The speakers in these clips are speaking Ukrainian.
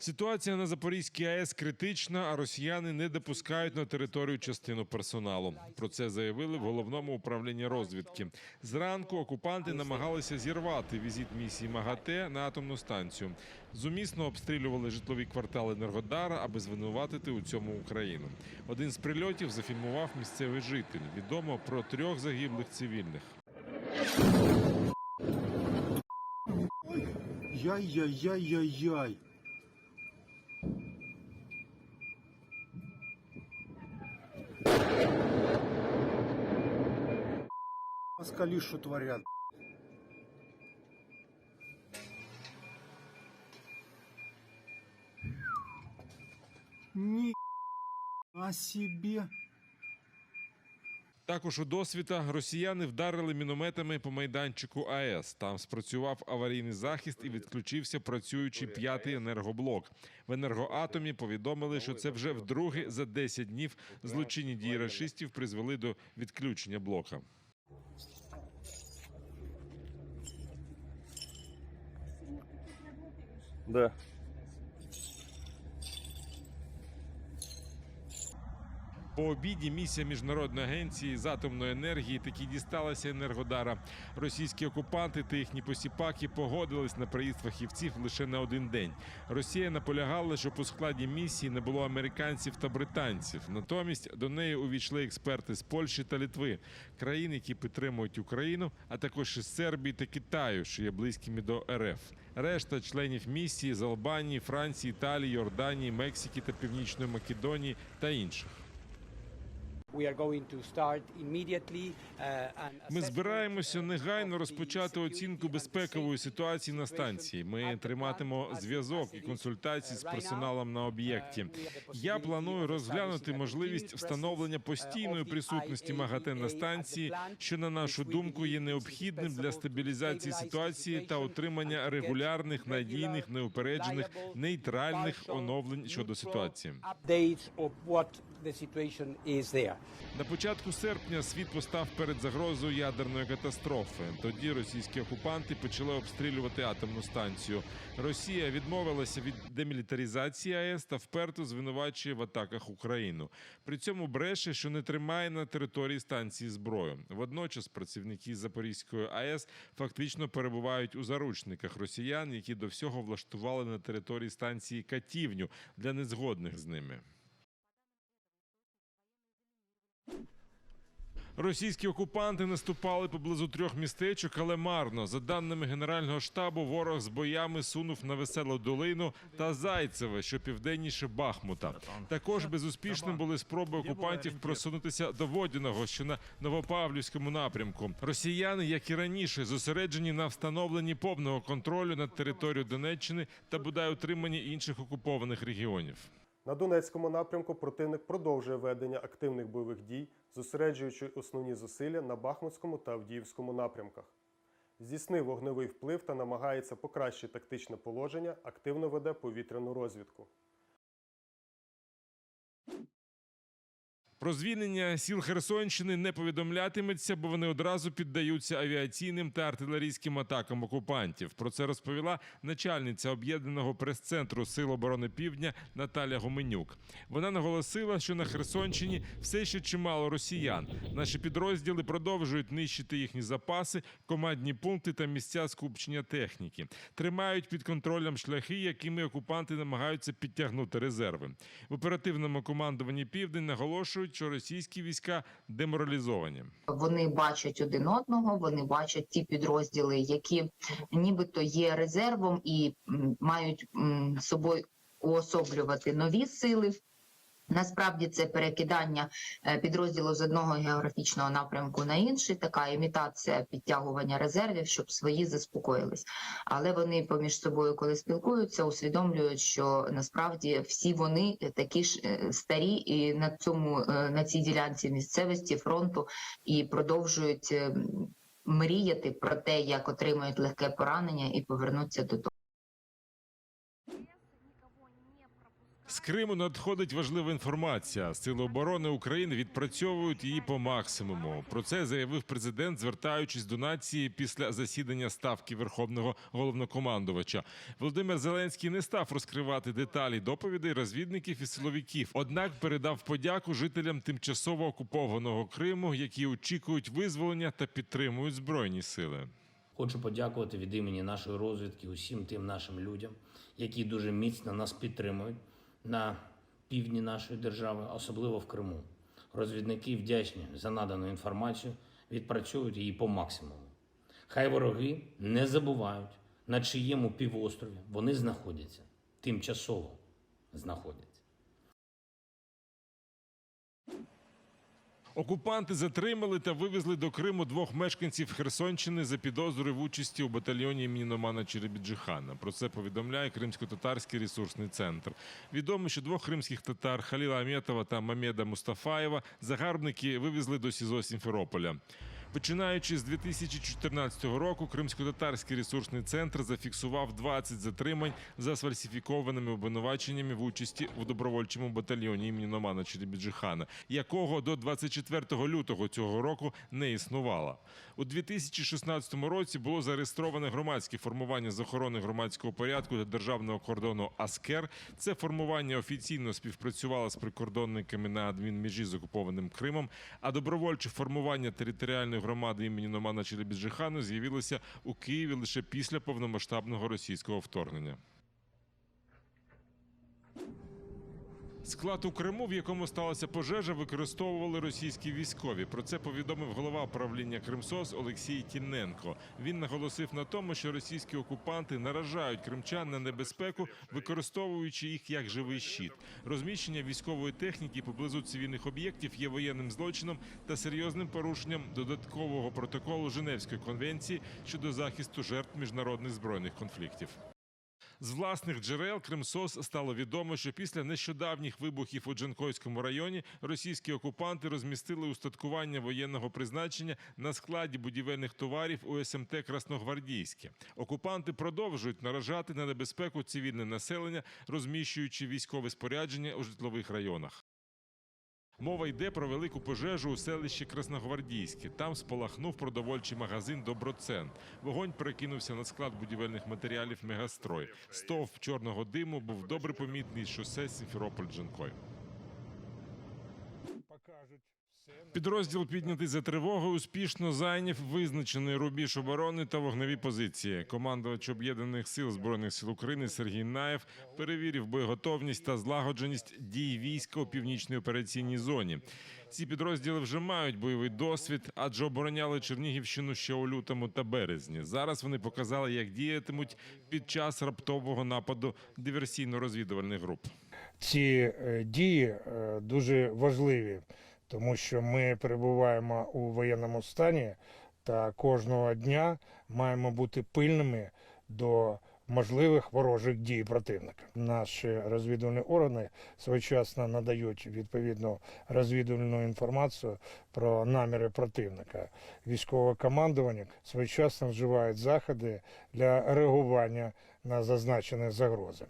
Ситуація на Запорізькій АЕС критична, а росіяни не допускають на територію частину персоналу. Про це заявили в головному управлінні розвідки. Зранку окупанти намагалися зірвати візит місії МАГАТЕ на атомну станцію. Зумісно обстрілювали житлові квартали Енергодара, аби звинуватити у цьому Україну. Один з прильотів зафільмував місцевий житель. Відомо про трьох загиблих цивільних. Яй-яй-яй-яй-яй. Москали что творят. Ни о себе. Також у досвіта росіяни вдарили мінометами по майданчику АЕС. Там спрацював аварійний захист і відключився працюючий п'ятий енергоблок. В енергоатомі повідомили, що це вже вдруге за 10 днів злочинні дії рашистів призвели до відключення блока. Да. По обіді місія міжнародної агенції з атомної енергії таки дісталася енергодара. Російські окупанти та їхні посіпаки погодились на приїзд фахівців лише на один день. Росія наполягала, щоб у складі місії не було американців та британців. Натомість до неї увійшли експерти з Польщі та Литви, країн, які підтримують Україну, а також із Сербії та Китаю, що є близькими до РФ. Решта членів місії з Албанії, Франції, Італії, Йорданії, Мексики та Північної Македонії та інших. Ми assessment, збираємося uh, негайно розпочати оцінку безпекової ситуації на станції. Ми триматимо зв'язок і консультації з uh, персоналом на об'єкті. Uh, the Я планую розглянути можливість встановлення uh, постійної присутності МАГАТЕ на станції, що на нашу думку є необхідним для стабілізації ситуації та get регулярних, надійних, неупереджених, нейтральних оновлень щодо ситуації. The situation is there. На початку серпня світ постав перед загрозою ядерної катастрофи. Тоді російські окупанти почали обстрілювати атомну станцію. Росія відмовилася від демілітаризації АЕС та вперто звинувачує в атаках Україну. При цьому бреше, що не тримає на території станції зброю. Водночас працівники Запорізької АЕС фактично перебувають у заручниках росіян, які до всього влаштували на території станції катівню для незгодних з ними. Російські окупанти наступали поблизу трьох містечок, але марно. За даними Генерального штабу, ворог з боями сунув на веселу долину та Зайцеве, що південніше Бахмута. Також безуспішним були спроби окупантів просунутися до Водяного, що на Новопавлівському напрямку. Росіяни, як і раніше, зосереджені на встановленні повного контролю над територією Донеччини та бодай утриманні інших окупованих регіонів. На Донецькому напрямку противник продовжує ведення активних бойових дій, зосереджуючи основні зусилля на Бахмутському та Авдіївському напрямках. Здійснив вогневий вплив та намагається покращити тактичне положення, активно веде повітряну розвідку. Про звільнення сіл Херсонщини не повідомлятиметься, бо вони одразу піддаються авіаційним та артилерійським атакам окупантів. Про це розповіла начальниця об'єднаного прес-центру Сил оборони Півдня Наталя Гоменюк. Вона наголосила, що на Херсонщині все ще чимало росіян. Наші підрозділи продовжують нищити їхні запаси, командні пункти та місця скупчення техніки. Тримають під контролем шляхи, якими окупанти намагаються підтягнути резерви. В оперативному командуванні Південь наголошують, що російські війська деморалізовані. Вони бачать один одного, вони бачать ті підрозділи, які нібито є резервом і мають собою уособлювати нові сили. Насправді це перекидання е, підрозділу з одного географічного напрямку на інший, така імітація підтягування резервів, щоб свої заспокоїлись. Але вони поміж собою, коли спілкуються, усвідомлюють, що насправді всі вони такі ж е, старі і на цьому е, на цій ділянці місцевості фронту і продовжують е, мріяти про те, як отримають легке поранення і повернуться додому. З Криму надходить важлива інформація. Сили оборони України відпрацьовують її по максимуму. Про це заявив президент, звертаючись до нації після засідання ставки верховного головнокомандувача. Володимир Зеленський не став розкривати деталі доповідей розвідників і силовиків. Однак передав подяку жителям тимчасово окупованого Криму, які очікують визволення та підтримують збройні сили. Хочу подякувати від імені нашої розвідки усім тим нашим людям, які дуже міцно нас підтримують на півдні нашої держави, особливо в Криму. Розвідники вдячні за надану інформацію, відпрацьовують її по максимуму. Хай вороги не забувають, на чиєму півострові вони знаходяться, тимчасово знаходяться. Окупанти затримали та вивезли до Криму двох мешканців Херсонщини за підозрою в участі у батальйоні імені Номана Черебіджихана. Про це повідомляє Кримсько-татарський ресурсний центр. Відомо, що двох кримських татар Халіла Аметова та Мамеда Мустафаєва загарбники вивезли до СІЗО Сімферополя. Починаючи з 2014 року, Кримсько-татарський ресурсний центр зафіксував 20 затримань за сфальсифікованими обвинуваченнями в участі в добровольчому батальйоні імені Номана Черебіджихана, якого до 24 лютого цього року не існувало. У 2016 році було зареєстроване громадське формування з охорони громадського порядку та державного кордону АСКЕР. Це формування офіційно співпрацювало з прикордонниками на адмінмежі з окупованим Кримом, а добровольче формування територіальної громади імені Номана Челебіджихану з'явилися у Києві лише після повномасштабного російського вторгнення. Склад у Криму, в якому сталася пожежа, використовували російські військові. Про це повідомив голова управління Кримсос Олексій Тіненко. Він наголосив на тому, що російські окупанти наражають кримчан на небезпеку, використовуючи їх як живий щит. Розміщення військової техніки поблизу цивільних об'єктів є воєнним злочином та серйозним порушенням додаткового протоколу Женевської конвенції щодо захисту жертв міжнародних збройних конфліктів. З власних джерел Кримсос стало відомо, що після нещодавніх вибухів у Джанкойському районі російські окупанти розмістили устаткування воєнного призначення на складі будівельних товарів у СМТ Красногвардійське. Окупанти продовжують наражати на небезпеку цивільне населення, розміщуючи військове спорядження у житлових районах. Мова йде про велику пожежу у селищі Красногвардійське. Там спалахнув продовольчий магазин Доброцен. Вогонь перекинувся на склад будівельних матеріалів Мегастрой. Стовп чорного диму був добре помітний шосе Сімферополь-Джанкой. Підрозділ піднятий за тривогою успішно зайняв визначений рубіж оборони та вогневі позиції. Командувач об'єднаних сил збройних сил України Сергій Наєв перевірив боєготовність та злагодженість дій війська у північній операційній зоні. Ці підрозділи вже мають бойовий досвід, адже обороняли Чернігівщину ще у лютому та березні. Зараз вони показали, як діятимуть під час раптового нападу диверсійно-розвідувальних груп. ці е, дії е, дуже важливі, тому що ми перебуваємо у воєнному стані та кожного дня маємо бути пильними до можливих ворожих дій противника. Наші розвідувальні органи своєчасно надають відповідну розвідувальну інформацію про наміри противника. Військове командування своєчасно вживають заходи для реагування на зазначені загрози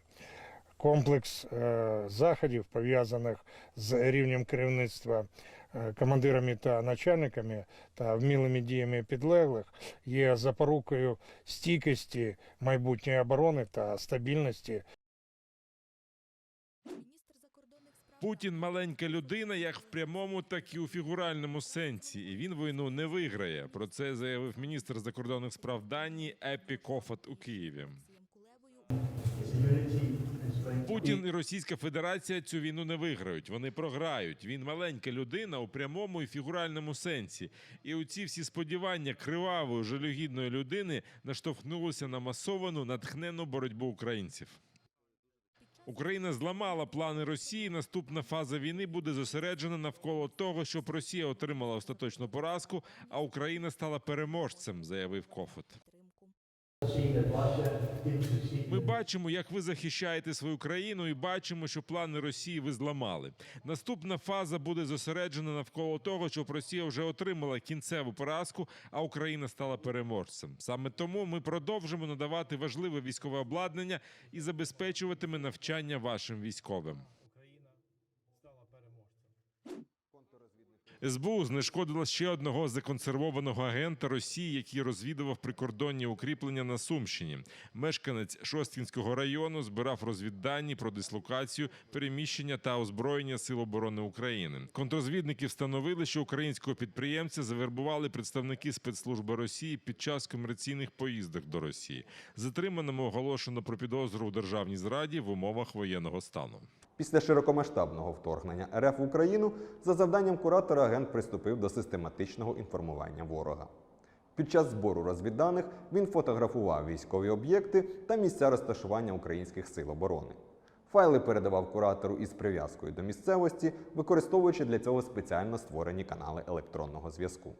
комплекс е, заходів, пов'язаних з рівнем керівництва е, командирами та начальниками та вмілими діями підлеглих, є запорукою стійкості майбутньої оборони та стабільності Путін маленька людина, як в прямому, так і у фігуральному сенсі. І він війну не виграє. Про це заявив міністр закордонних справ Данії Епі Кофат у Києві. Путін і Російська Федерація цю війну не виграють. Вони програють. Він маленька людина у прямому і фігуральному сенсі. І оці всі сподівання кривавої жалюгідної людини наштовхнулися на масовану натхнену боротьбу українців. Україна зламала плани Росії. Наступна фаза війни буде зосереджена навколо того, щоб Росія отримала остаточну поразку, а Україна стала переможцем, заявив Кофот. Ми бачимо, як ви захищаєте свою країну, і бачимо, що плани Росії ви зламали. Наступна фаза буде зосереджена навколо того, щоб Росія вже отримала кінцеву поразку, а Україна стала переможцем. Саме тому ми продовжимо надавати важливе військове обладнання і забезпечуватиме навчання вашим військовим. СБУ знешкодила ще одного законсервованого агента Росії, який розвідував прикордонні укріплення на Сумщині. Мешканець Шосткінського району збирав розвіддані про дислокацію, переміщення та озброєння Сил оборони України. Контрозвідники встановили, що українського підприємця завербували представники спецслужби Росії під час комерційних поїздок до Росії. Затриманому оголошено про підозру у державній зраді в умовах воєнного стану. Після широкомасштабного вторгнення РФ в Україну за завданням куратора агент приступив до систематичного інформування ворога. Під час збору розвідданих він фотографував військові об'єкти та місця розташування українських сил оборони. Файли передавав куратору із прив'язкою до місцевості, використовуючи для цього спеціально створені канали електронного зв'язку.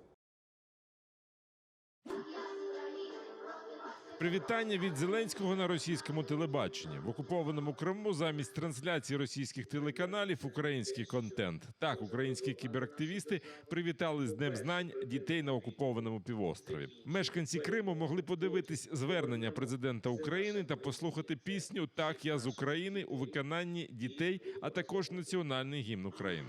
Привітання від Зеленського на російському телебаченні в окупованому Криму замість трансляції російських телеканалів український контент. Так, українські кіберактивісти привітали з Днем знань дітей на окупованому півострові. Мешканці Криму могли подивитись звернення президента України та послухати пісню Так я з України у виконанні дітей, а також національний гімн України.